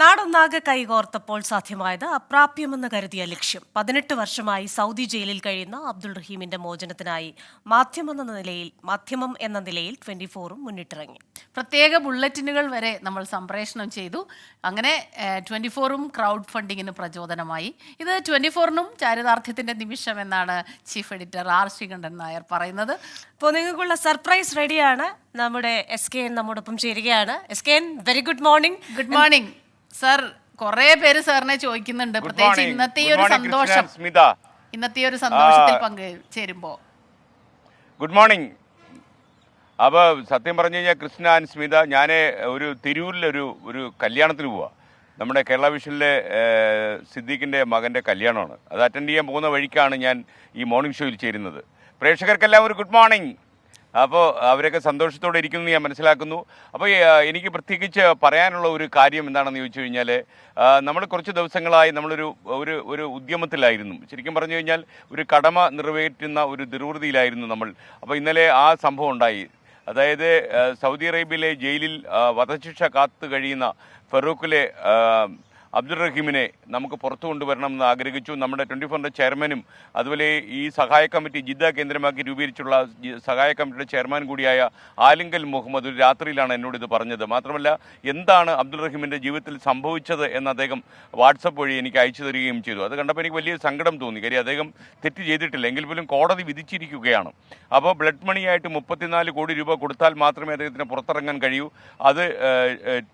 നാടൊന്നാകെ കൈകോർത്തപ്പോൾ സാധ്യമായത് അപ്രാപ്യമെന്ന് കരുതിയ ലക്ഷ്യം. പതിനെട്ട് വർഷമായി സൗദി ജയിലിൽ കഴിയുന്ന അബ്ദുൾ റഹീമിന്റെ മോചനത്തിനായി മാധ്യമം എന്ന നിലയിൽ മാധ്യമം എന്ന നിലയിൽ ട്വന്റി ഫോറും മുന്നിട്ടിറങ്ങി. പ്രത്യേക ബുള്ളറ്റിനുകൾ വരെ നമ്മൾ സംപ്രേഷണം ചെയ്തു. അങ്ങനെ ട്വന്റി ഫോറും ക്രൗഡ് ഫണ്ടിങ്ങിന് പ്രചോദനമായി. ഇത് ട്വന്റി ഫോറിനും ചാരിതാർത്ഥ്യത്തിന്റെ നിമിഷം എന്നാണ് chief editor R Sreekandan Nair പറയുന്നത്. ഇപ്പോൾ നിങ്ങൾക്കുള്ള സർപ്രൈസ് റെഡിയാണ്. നമ്മുടെ എസ് കെ എൻ നമ്മോടൊപ്പം ചേരുകയാണ്. S K N very good morning. Good morning. Sir കുറേ പേര് സാറിനെ ചോദിക്കുന്നുണ്ട്. പ്രത്യേകിച്ച് ഇന്നത്തെ ഈ ഒരു സന്തോഷം. സ്മിത ഇന്നത്തെ ഒരു സന്തോഷത്തിൽ പങ്കുചേരുമ്പോ. ഗുഡ് മോർണിംഗ് അപ്പോൾ സത്യം പറഞ്ഞു കഴിഞ്ഞാൽ കൃഷ്ണ ആൻഡ് സ്മിത ഞാൻ ഒരു തിരൂരിലൊരു ഒരു കല്യാണത്തിന് പോവാ. നമ്മുടെ കേരള വിഷനിലെ സിദ്ദീഖിന്റെ മകന്റെ കല്യാണമാണ്. അത് അറ്റൻഡ് ചെയ്യാൻ പോകുന്ന വഴിക്കാണ് ഞാൻ ഈ മോർണിംഗ് ഷോയിൽ ചേരുന്നത്. പ്രേക്ഷകർക്കെല്ലാം ഒരു ഗുഡ് മോർണിംഗ് അപ്പോൾ അവരൊക്കെ സന്തോഷത്തോടെ ഇരിക്കുന്നു ഞാൻ മനസ്സിലാക്കുന്നു. അപ്പോൾ എനിക്ക് പ്രത്യേകിച്ച് പറയാനുള്ള ഒരു കാര്യം എന്താണെന്ന് ചോദിച്ചു കഴിഞ്ഞാൽ നമ്മൾ കുറച്ച് ദിവസങ്ങളായി നമ്മളൊരു ഒരു ഒരു ഉദ്യമത്തിലായിരുന്നു. ശരിക്കും പറഞ്ഞു കഴിഞ്ഞാൽ ഒരു കടമ നിറവേറ്റുന്ന ഒരു ദുർവൃതിയിലായിരുന്നു നമ്മൾ. അപ്പോൾ ഇന്നലെ ആ സംഭവം ഉണ്ടായി. അതായത് സൗദി അറേബ്യയിലെ ജയിലിൽ വധശിക്ഷ കാത്തു കഴിയുന്ന ഫറൂഖിലെ അബ്ദുൾ റഹീമിനെ നമുക്ക് പുറത്തു കൊണ്ടുവരണമെന്ന് ആഗ്രഹിച്ചു. നമ്മുടെ ട്വന്റി ഫോറിന്റെ ചെയർമാനും അതുപോലെ ഈ സഹായ കമ്മിറ്റി ജിദ്ദ കേന്ദ്രമാക്കി രൂപീകരിച്ചുള്ള സഹായ കമ്മിറ്റിയുടെ ചെയർമാൻ കൂടിയായ ആലിങ്കൽ മുഹമ്മദ് ഒരു രാത്രിയിലാണ് എന്നോട് ഇത് പറഞ്ഞത്. മാത്രമല്ല എന്താണ് അബ്ദുൾ റഹീമിന്റെ ജീവിതത്തിൽ സംഭവിച്ചത് എന്ന് അദ്ദേഹം വാട്സപ്പ് വഴി എനിക്ക് അയച്ചു തരികയും ചെയ്തു. അത് കണ്ടപ്പോൾ എനിക്ക് വലിയ സങ്കടം തോന്നി. കാര്യം അദ്ദേഹം തെറ്റ് ചെയ്തിട്ടില്ല. എങ്കിൽ പോലും കോടതി വിധിച്ചിരിക്കുകയാണ്. അപ്പോൾ ബ്ലഡ് മണിയായിട്ട് മുപ്പത്തിനാല് കോടി രൂപ കൊടുത്താൽ മാത്രമേ അദ്ദേഹത്തിന് പുറത്തിറങ്ങാൻ കഴിയൂ. അത്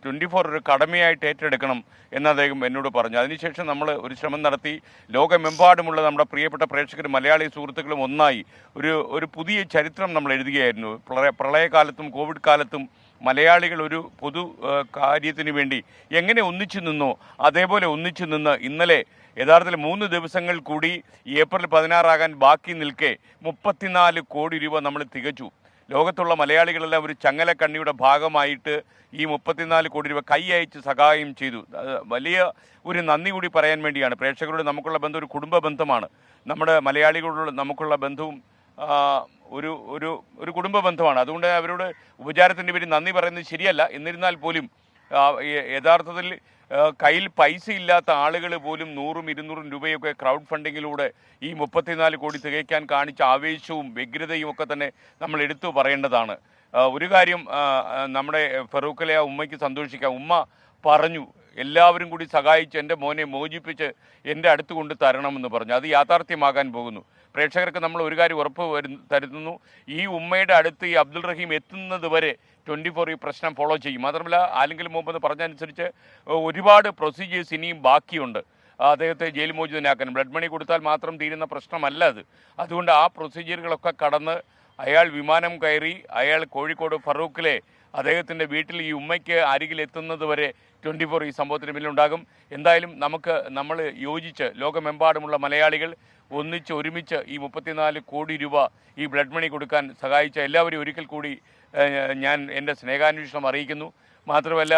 ട്വന്റി ഫോർ ഒരു കടമയായിട്ട് ഏറ്റെടുക്കണം എന്ന് അദ്ദേഹം എന്നോട് പറഞ്ഞു. അതിനുശേഷം നമ്മൾ ഒരു ശ്രമം നടത്തി. ലോകമെമ്പാടുമുള്ള നമ്മുടെ പ്രിയപ്പെട്ട പ്രേക്ഷകരും മലയാളി സുഹൃത്തുക്കളും ഒന്നായി ഒരു ഒരു പുതിയ ചരിത്രം നമ്മൾ എഴുതുകയായിരുന്നു. പ്രളയ പ്രളയകാലത്തും കോവിഡ് കാലത്തും മലയാളികൾ ഒരു പൊതു കാര്യത്തിന് വേണ്ടി എങ്ങനെ ഒന്നിച്ചു നിന്നോ അതേപോലെ ഒന്നിച്ചു നിന്ന് ഇന്നലെ യഥാർത്ഥത്തിൽ മൂന്ന് ദിവസങ്ങൾ കൂടി ഏപ്രിൽ പതിനാറാകാൻ ബാക്കി നിൽക്കെ മുപ്പത്തിനാല് കോടി രൂപ നമ്മൾ തികച്ചു. ലോകത്തുള്ള മലയാളികളെല്ലാം ഒരു ചങ്ങലക്കണ്ണിയുടെ ഭാഗമായിട്ട് ഈ മുപ്പത്തിനാല് കോടി രൂപ കൈ അയച്ച് സഹായം ചെയ്തു. വലിയ ഒരു നന്ദി കൂടി പറയാൻ വേണ്ടിയാണ്. പ്രേക്ഷകരോട് നമുക്കുള്ള ബന്ധം ഒരു കുടുംബ ബന്ധമാണ്. നമ്മുടെ മലയാളികളോട് നമുക്കുള്ള ബന്ധവും ഒരു ഒരു ഒരു കുടുംബ ബന്ധമാണ്. അതുകൊണ്ട് അവരോട് ഉപചാരത്തിന്റെ പേര് നന്ദി പറയുന്നത് ശരിയല്ല. എന്നിരുന്നാൽ പോലും യഥാർത്ഥത്തിൽ കയ്യിൽ പൈസ ഇല്ലാത്ത ആളുകൾ പോലും നൂറും ഇരുന്നൂറും രൂപയൊക്കെ ക്രൗഡ് ഫണ്ടിങ്ങിലൂടെ ഈ മുപ്പത്തിനാല് കോടി തികയ്ക്കാൻ കാണിച്ച ആവേശവും വ്യഗ്രതയും ഒക്കെ തന്നെ നമ്മൾ എടുത്തു പറയേണ്ടതാണ്. ഒരു കാര്യം നമ്മുടെ ഫറൂഖിലെ ആ ഉമ്മയ്ക്ക് സന്തോഷിക്കാം. ഉമ്മ പറഞ്ഞു എല്ലാവരും കൂടി സഹായിച്ച് എന്റെ മോനെ മോചിപ്പിച്ച് എന്റെ അടുത്ത് കൊണ്ട് തരണമെന്ന് പറഞ്ഞു. അത് യാഥാർത്ഥ്യമാകാൻ പോകുന്നു. പ്രേക്ഷകർക്ക് നമ്മൾ ഒരു കാര്യം ഉറപ്പ് തരുന്നു ഈ ഉമ്മയുടെ അടുത്ത് ഈ അബ്ദുൾ റഹീം എത്തുന്നത് വരെ ട്വന്റി ഫോർ ഈ പ്രശ്നം ഫോളോ ചെയ്യും. മാത്രമല്ല ആലെങ്കിൽ മുമ്പ് പറഞ്ഞതനുസരിച്ച് ഒരുപാട് പ്രൊസീജിയേഴ്സ് ഇനിയും ബാക്കിയുണ്ട്. അദ്ദേഹത്തെ ജയിൽ മോചിതനാക്കാൻ. ബ്ലഡ് മണി കൊടുത്താൽ മാത്രം തീരുന്ന പ്രശ്നമല്ല അത്. അതുകൊണ്ട് ആ പ്രൊസീജിയറുകളൊക്കെ കടന്ന് അയാൾ വിമാനം കയറി അയാൾ കോഴിക്കോട് ഫറൂഖിലെ അദ്ദേഹത്തിന്റെ വീട്ടിൽ ഈ ഉമ്മയ്ക്ക് അരികിൽ എത്തുന്നത് വരെ ട്വന്റി ഫോർ ഈ സംഭവത്തിന് പിന്നിലുണ്ടാകും. എന്തായാലും നമുക്ക് നമ്മൾ യോജിച്ച് ലോകമെമ്പാടുമുള്ള മലയാളികൾ ഒന്നിച്ച് ഒരുമിച്ച് ഈ മുപ്പത്തിനാല് കോടി രൂപ ഈ ബ്ലഡ് മണി കൊടുക്കാൻ സഹായിച്ച എല്ലാവരും ഒരിക്കൽ കൂടി ഞാൻ എന്റെ സ്നേഹാന്വേഷണം അറിയിക്കുന്നു. മാത്രമല്ല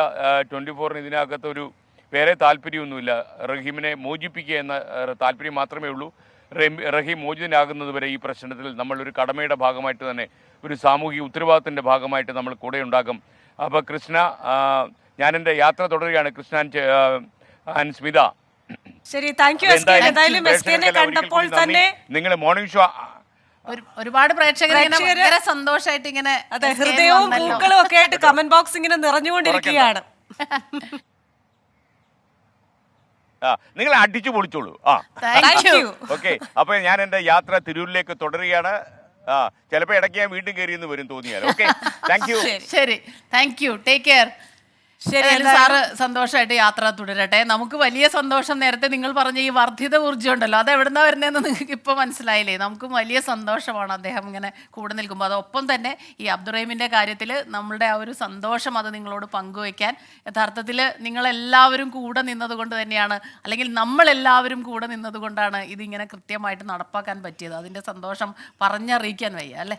ട്വന്റി ഫോറിന് ഇതിനകത്തൊരു വേറെ താല്പര്യമൊന്നുമില്ല. റഹീമിനെ മോചിപ്പിക്കുക എന്ന താല്പര്യം മാത്രമേ ഉള്ളൂ. റഹീം- മോചിതനാകുന്നതുവരെ വരെ ഈ പ്രശ്നത്തിൽ നമ്മൾ ഒരു കടമയുടെ ഭാഗമായിട്ട് തന്നെ ഒരു സാമൂഹിക ഉത്തരവാദിത്തത്തിന്റെ ഭാഗമായിട്ട് നമ്മൾ കൂടെ ഉണ്ടാകും. അപ്പോൾ കൃഷ്ണ ഞാനെന്റെ ഞാൻ എന്റെ യാത്ര തുടരുകയാണ്. കൃഷ്ണ ആൻഡ് സ്മിത. ശരി താങ്ക് യു എന്തായാലും കണ്ടപ്പോൾ തന്നെ നിങ്ങൾ മോർണിംഗ് ഷോ ഒരുപാട് പ്രേക്ഷകർ സന്തോഷമായിട്ട് ഇങ്ങനെ അതെ ഹൃദയവും. പൂക്കളും ഒക്കെ ആയിട്ട് കമന്റ് ബോക്സ് ഇങ്ങനെ നിറഞ്ഞുകൊണ്ടിരിക്കുകയാണ്. ആ നിങ്ങൾ അടിച്ചു പൊളിച്ചോളൂ. ആ. Thank thank you. ഓക്കെ അപ്പൊ ഞാൻ എന്റെ യാത്ര തിരൂരിലേക്ക് തുടരുകയാണ്. ആ ചിലപ്പോൾ ഇടയ്ക്ക് ഞാൻ വീണ്ടും കയറിയെന്ന് വരും തോന്നിയാൽ ഓക്കെ താങ്ക് യു ശരി ശരി. താങ്ക് യു ടേക്ക് കെയർ ശരി ഏതായാലും സാറ് സന്തോഷമായിട്ട് യാത്ര തുടരട്ടെ. നമുക്ക് വലിയ സന്തോഷം നേരത്തെ നിങ്ങൾ പറഞ്ഞ ഈ വർദ്ധിത ഊർജം ഉണ്ടല്ലോ അത് എവിടുന്നാ വരുന്നതെന്ന് നിങ്ങൾക്ക് ഇപ്പോൾ മനസ്സിലായില്ലേ? നമുക്ക് വലിയ സന്തോഷമാണ് അദ്ദേഹം ഇങ്ങനെ കൂടെ നിൽക്കുമ്പോൾ അതൊപ്പം തന്നെ ഈ അബ്ദുറഹീമിന്റെ കാര്യത്തിൽ നമ്മളുടെ ആ ഒരു സന്തോഷം അത് നിങ്ങളോട് പങ്കുവയ്ക്കാൻ. യഥാർത്ഥത്തിൽ നിങ്ങളെല്ലാവരും കൂടെ നിന്നതുകൊണ്ട് തന്നെയാണ് അല്ലെങ്കിൽ നമ്മളെല്ലാവരും കൂടെ നിന്നതുകൊണ്ടാണ് ഇതിങ്ങനെ കൃത്യമായിട്ട് നടപ്പാക്കാൻ പറ്റിയത്. അതിന്റെ സന്തോഷം പറഞ്ഞറിയിക്കാൻ വയ്യ അല്ലേ?